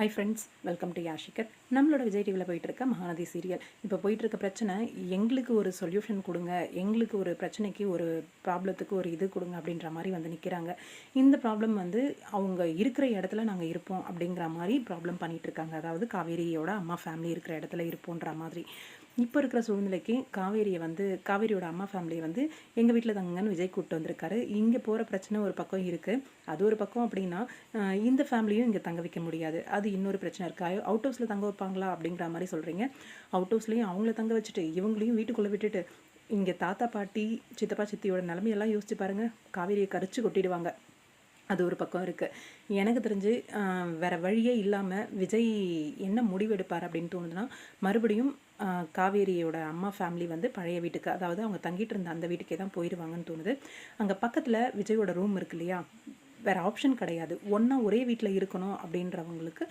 High friends welcome to யாஷிகர் நம்மளோட விஜய் டிவியில் போயிட்டுருக்க மகாநதி சீரியல் இப்போ போயிட்டுருக்க பிரச்சனை எங்களுக்கு ஒரு சொல்யூஷன் கொடுங்க எங்களுக்கு ஒரு பிரச்சனைக்கு ஒரு ப்ராப்ளத்துக்கு ஒரு இது கொடுங்க அப்படின்ற மாதிரி வந்து நிற்கிறாங்க இந்த ப்ராப்ளம் வந்து அவங்க இருக்கிற இடத்துல நாங்கள் இருப்போம் அப்படிங்கிற மாதிரி ப்ராப்ளம் பண்ணிகிட்ருக்காங்க இருக்காங்க அதாவது காவேரியோட அம்மா ஃபேமிலி இருக்கிற இடத்துல இருப்போன்ற மாதிரி. இப்போ இருக்கிற சூழ்நிலைக்கு காவேரியை வந்து காவேரியோட அம்மா ஃபேமிலியை வந்து எங்கள் வீட்டில் தங்கன்னு விஜய் கூப்பிட்டு வந்திருக்காரு. இங்கே போகிற பிரச்சனை ஒரு பக்கம் இருக்குது அது ஒரு பக்கம் அப்படின்னா இந்த ஃபேமிலியும் இங்கே தங்க வைக்க முடியாது. அது இன்னொரு பிரச்சனை இருக்கா. அவுட் ஹவுஸில் தங்க வைப்பாங்களா அப்படிங்கிற மாதிரி சொல்கிறீங்க அவுட் ஹவுஸ்லேயும் அவங்கள தங்க வச்சுட்டு இவங்களையும் வீட்டுக்குள்ளே விட்டுட்டு இங்கே தாத்தா பாட்டி சித்தப்பா சித்தியோட நிலமையெல்லாம் யோசிச்சு பாருங்கள் காவேரியை கரிச்சு கொட்டிடுவாங்க. அது ஒரு பக்கம் இருக்குது எனக்கு தெரிஞ்சு வேறு வழியே இல்லாமல் விஜய் என்ன முடிவெடுப்பார் அப்படின்னு தோணுதுன்னா மறுபடியும் காவேரியோட அம்மா ஃபேமிலி வந்து பழைய வீட்டுக்கு அதாவது அவங்க தங்கிட்டு இருந்த அந்த வீட்டுக்கே தான் போயிடுவாங்கன்னு தோணுது. அங்கே பக்கத்தில் விஜயோட ரூம் இருக்கு இல்லையா? வேறு ஆப்ஷன் கிடையாது. ஒன்றா ஒரே வீட்டில் இருக்கணும் அப்படின்றவங்களுக்கு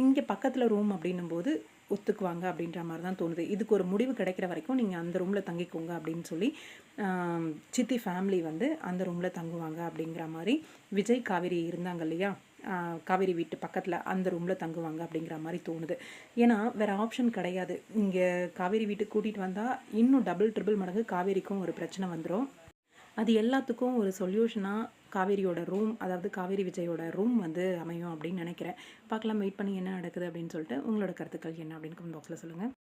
இங்கே பக்கத்தில் ரூம் அப்படின்னும் போது ஒத்துக்குவாங்க அப்படின்ற மாதிரி தான் தோணுது. இதுக்கு ஒரு முடிவு கிடைக்கிற வரைக்கும் நீங்கள் அந்த ரூமில் தங்கிக்கோங்க அப்படின்னு சொல்லி சித்தி ஃபேமிலி வந்து அந்த ரூமில் தங்குவாங்க அப்படிங்கிற மாதிரி விஜய் காவேரி இருந்தாங்க இல்லையா? காவேரி வீட்டு பக்கத்தில் அந்த ரூமில் தங்குவாங்க அப்படிங்கிற மாதிரி தோணுது. ஏன்னா வேறு ஆப்ஷன் கிடையாது. இங்கே காவேரி வீட்டுக்கு கூட்டிகிட்டு வந்தால் இன்னும் டபுள் ட்ரிபிள் மடங்கு காவேரிக்கும் ஒரு பிரச்சனை வந்துடும் அது எல்லாத்துக்கும் ஒரு சொல்யூஷனாக காவேரியோட ரூம் அதாவது காவேரி விஜயோட ரூம் வந்து அமையும் அப்படின்னு நினைக்கிறேன். பார்க்கலாம் வெயிட் பண்ணி என்ன நடக்குது அப்படின்னு சொல்லிட்டு உங்களோட கருத்துக்கள் என்ன அப்படின்னு கமெண்ட் பாக்ஸில் சொல்லுங்கள்